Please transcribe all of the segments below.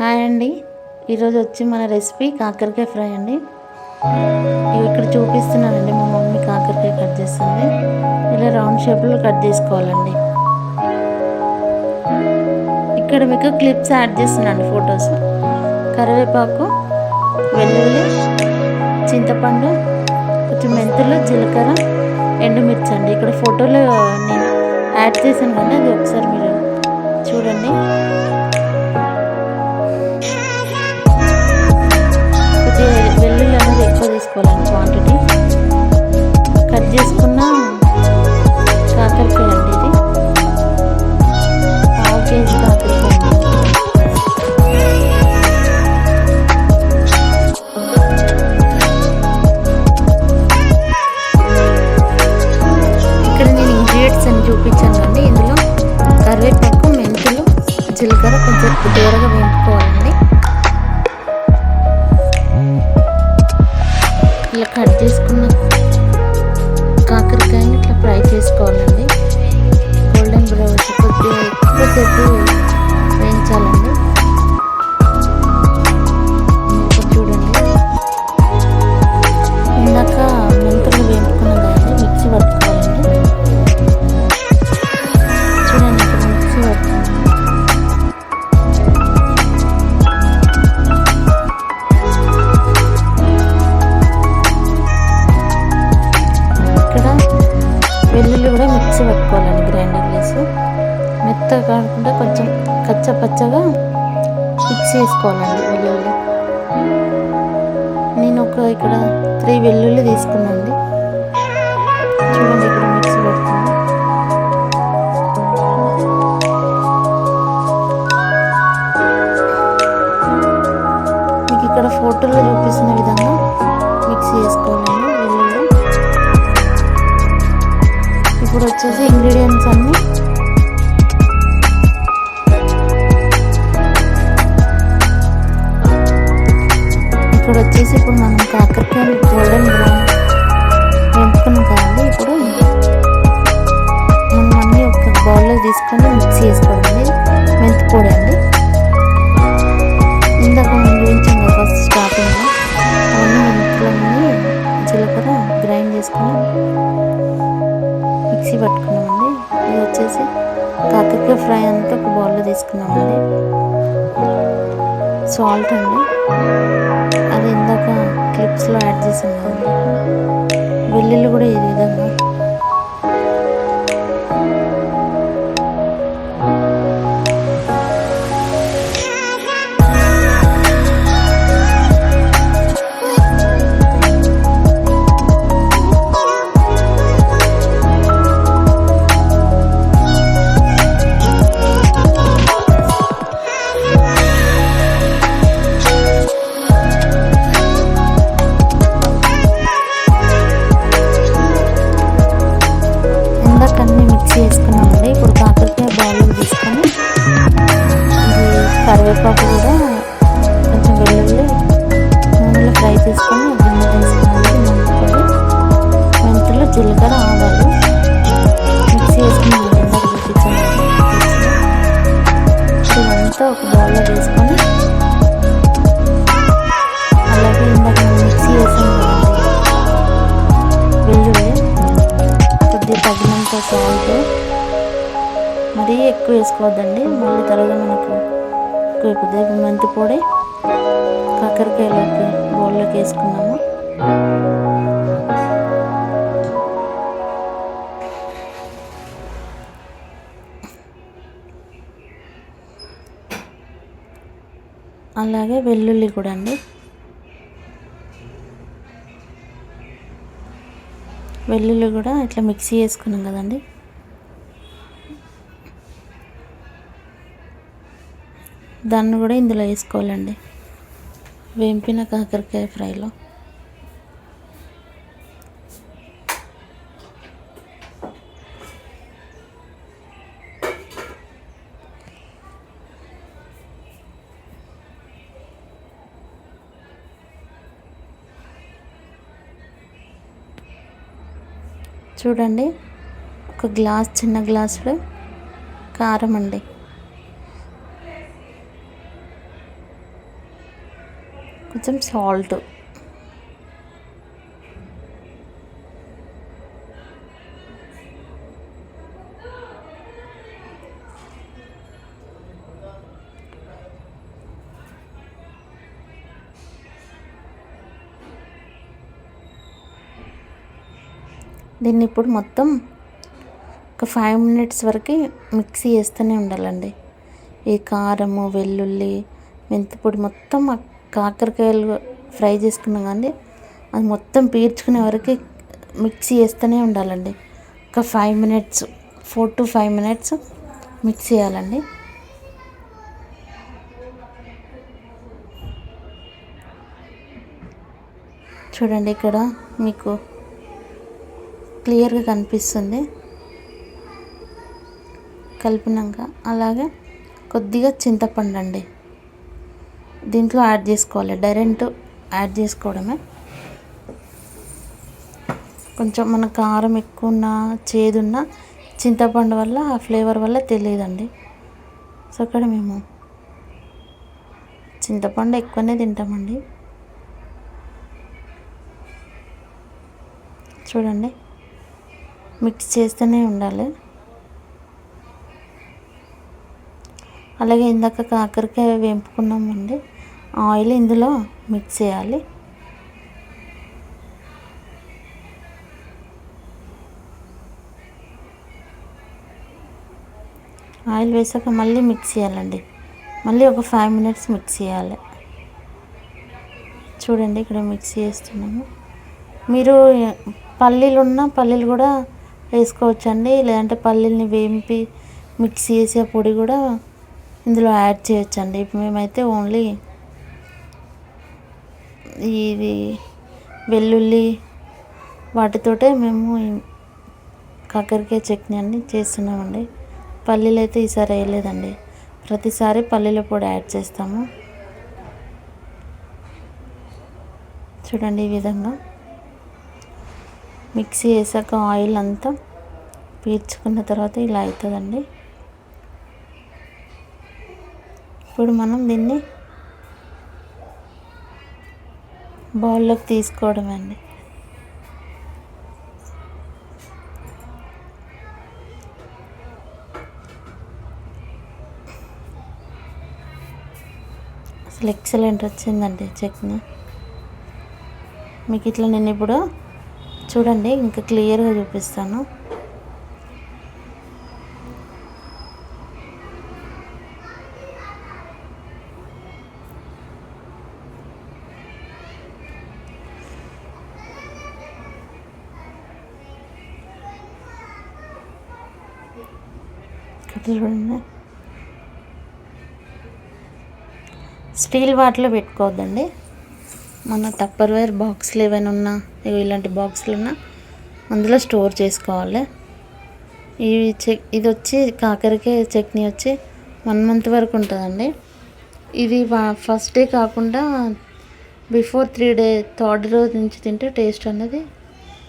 Hi అండి. ఈరోజు వచ్చి మన రెసిపీ కాకరకాయ ఫ్రై అండి. ఇవి ఇక్కడ చూపిస్తున్నానండి. మా మమ్మీ కాకరకాయ కట్ చేస్తుంది. ఇలా రౌండ్ షేప్లో కట్ చేసుకోవాలండి. ఇక్కడ మీకు క్లిప్స్ యాడ్ చేస్తున్నాను ఫొటోస్. కరివేపాకు వెల్లుల్లి చింతపండు కొంచెం మెంతులు జీలకర్ర ఎండుమిర్చి అండి. ఇక్కడ ఫోటోలో నేను యాడ్ చేశాను కానీ అది ఒకసారి మీరు చూడండి. తీసుకోవాలండి క్వాంటిటీ కట్ చేసుకున్న కాకరకాయ అండి ఇది. పావు కేజీ కాకరకాయ. ఇక్కడ నేను ఇంగ్రీడియంట్స్ అని చూపించాను అండి. ఇందులో కరివేపాకు మెంతులు జీలకర్ర కొంచెం దూరగా వేపుకోవాలి. ఇలా కట్ చేసుకున్న కూడా మిక్సీ పెట్టుకోవాలండి గ్రైండర్ వేసి మెత్తగా కాకుండా కొంచెం కచ్చ పచ్చగా మిక్స్ చేసుకోవాలండి వెల్లుల్లి. నేను ఒక ఇక్కడ త్రీ వెల్లుల్లి తీసుకున్నాండి ఇప్పుడు వచ్చేసి ఇంగ్రీడియంట్స్ అన్నీ. ఇక్కడ వచ్చేసి ఇప్పుడు మనం కాకరకాయలు గోల్డెన్ బ్రౌన్ వేపుకున్నాం కదండి. ఇప్పుడు మనం అన్నీ ఒక బౌల్లో తీసుకొని మిక్సీ చేసుకోండి మెంతి పొడి అండి. ఇందాక మనం చూపించాం కదా ఫస్ట్ స్టార్టింగ్లో అవన్నీ మెంతులన్నీ జీలకర్ర గ్రైండ్ చేసుకొని పట్టుకున్నామండి. ఇది వచ్చేసి కాకరకాయ ఫ్రై అంతా ఒక బౌల్లో తీసుకున్నామండి. సాల్ట్ అండి. అది ఇందాక క్లిప్స్లో యాడ్ చేసాం కదండి. వెల్లుల్లి కూడా ఈ విధంగా ఎక్కువ వేసుకోవద్దండి. మళ్ళీ తర్వాత మనకు ఎక్కువ కొద్దిగా మెంతి పొడి కాకరకాయలోకి బౌల్లోకి వేసుకున్నాము అలాగే వెల్లుల్లి కూడా అండి. వెల్లుల్లి కూడా ఇట్లా మిక్సీ వేసుకున్నాం కదండి. దాన్ని కూడా ఇందులో వేసుకోవాలండి. వేంపిన కాకరకాయ ఫ్రైలో. చూడండి ఒక గ్లాస్ చిన్న గ్లాసులో కారం అండి. కొంచెం సాల్ట్. దీన్ని ఇప్పుడు మొత్తం ఒక ఫైవ్ మినిట్స్ వరకు మిక్సీ చేస్తూనే ఉండాలండి. ఈ కారము వెల్లుల్లి మెంతిపొడి మొత్తం ఆ కాకరకాయలు ఫ్రై చేసుకున్నాం కానీ అది మొత్తం పీల్చుకునే వరకు మిక్సీ చేస్తూనే ఉండాలండి. ఒక five minutes four to five minutes mix చేయాలండి. చూడండి ఇక్కడ మీకు క్లియర్గా కనిపిస్తుంది. కలిపినాక అలాగే కొద్దిగా చింతపండు అండి. దీంట్లో యాడ్ చేసుకోవాలి. డైరెక్ట్ యాడ్ చేసుకోవడమే. కొంచెం మన కారం ఎక్కువ ఉన్న చేదున్న చింతపండు వల్ల ఆ ఫ్లేవర్ వల్ల తెలియదండి. సో అక్కడ మేము చింతపండు ఎక్కువనే తింటామండి. చూడండి. మిక్స్ చేస్తూనే ఉండాలి. అలాగే ఇందాక కాకరకాయ వేపుకున్నామండి. ఆయిల్ ఇందులో మిక్స్ చేయాలి. ఆయిల్ వేసాక మళ్ళీ మిక్స్ చేయాలండి. మళ్ళీ ఒక ఫైవ్ మినిట్స్ మిక్స్ చేయాలి. చూడండి ఇక్కడ మిక్స్ చేస్తున్నాము. మీరు పల్లీలు ఉన్న పల్లీలు కూడా వేసుకోవచ్చండి. లేదంటే పల్లీల్ని వేంపి మిక్స్ చేసే పొడి కూడా ఇందులో యాడ్ చేయొచ్చండి. ఇప్పుడు మేమైతే ఓన్లీ ఇది వెల్లుల్లి వాటితోటే మేము కాకరకాయ చట్నీ అన్ని చేస్తున్నామండి. పల్లీలు అయితే ఈసారి వేయలేదండి. ప్రతిసారి పల్లీల పొడి యాడ్ చేస్తాము. చూడండి ఈ విధంగా మిక్సీ వేసాక ఆయిల్ అంతా పీల్చుకున్న తర్వాత ఇలా అవుతుందండి. ఇప్పుడు మనం దీన్ని బౌల్లోకి తీసుకోవడం అండి అసలు ఎక్సలెంట్ వచ్చిందండి చట్నీ. మీకు ఇట్లా నేను ఇప్పుడు చూడండి ఇంకా క్లియర్గా చూపిస్తాను. చూడండి. స్టీల్ వాటిలో పెట్టుకోవద్దండి. మన టప్పర్ వేర్ బాక్స్లు ఏవైనా ఉన్నా ఇలాంటి బాక్స్లు ఉన్నా అందులో స్టోర్ చేసుకోవాలి. ఇవి చెక్ ఇది వచ్చి కాకరకాయ చట్నీ వచ్చి వన్ మంత్ వరకు ఉంటుందండి. ఇది ఫస్ట్ డే కాకుండా బిఫోర్ త్రీ డే థర్డ్ రోజు నుంచి తింటే టేస్ట్ అనేది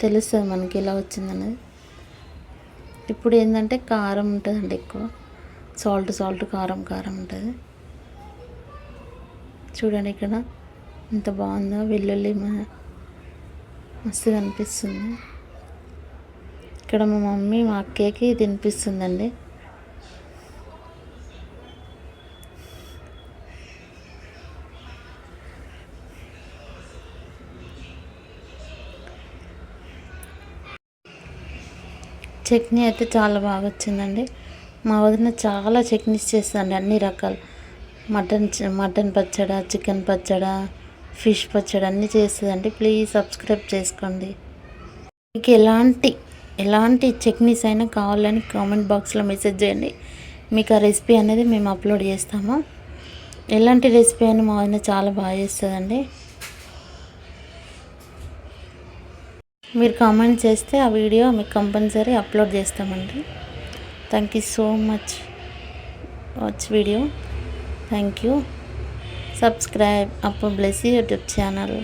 తెలుస్తుంది మనకి ఇలా వచ్చిందనేది. ఇప్పుడు ఏంటంటే కారం ఉంటుందండి ఎక్కువ. సాల్ట్ సాల్ట్ కారం కారం ఉంటుంది. చూడండి ఇక్కడ ఎంత బాగుందో వెల్లుల్లి మస్తు కనిపిస్తుంది. ఇక్కడ మా మమ్మీ మా అక్కకి తినిపిస్తుందండి. చట్నీ అయితే చాలా బాగా వచ్చిందండి. మా వదిన చాలా చట్నీస్ చేస్తుందండి అన్ని రకాలు. మటన్ మటన్ పచ్చడా చికెన్ పచ్చడ ఫిష్ పచ్చడి అన్నీ చేస్తుందండి. ప్లీజ్ సబ్స్క్రైబ్ చేసుకోండి. మీకు ఎలాంటి ఎలాంటి చట్నీస్ అయినా కావాలని కామెంట్ బాక్స్లో మెసేజ్ చేయండి. మీకు ఆ రెసిపీ అనేది మేము అప్లోడ్ చేస్తాము. ఎలాంటి రెసిపీ అయినా మా వదిన చాలా బాగా చేస్తుందండి. మీరు కామెంట్ చేస్తే ఆ వీడియో మీకు కంపల్సరీ అప్లోడ్ చేస్తామండి. Thank you so much watch video thank you subscribe Appu bless YouTube channel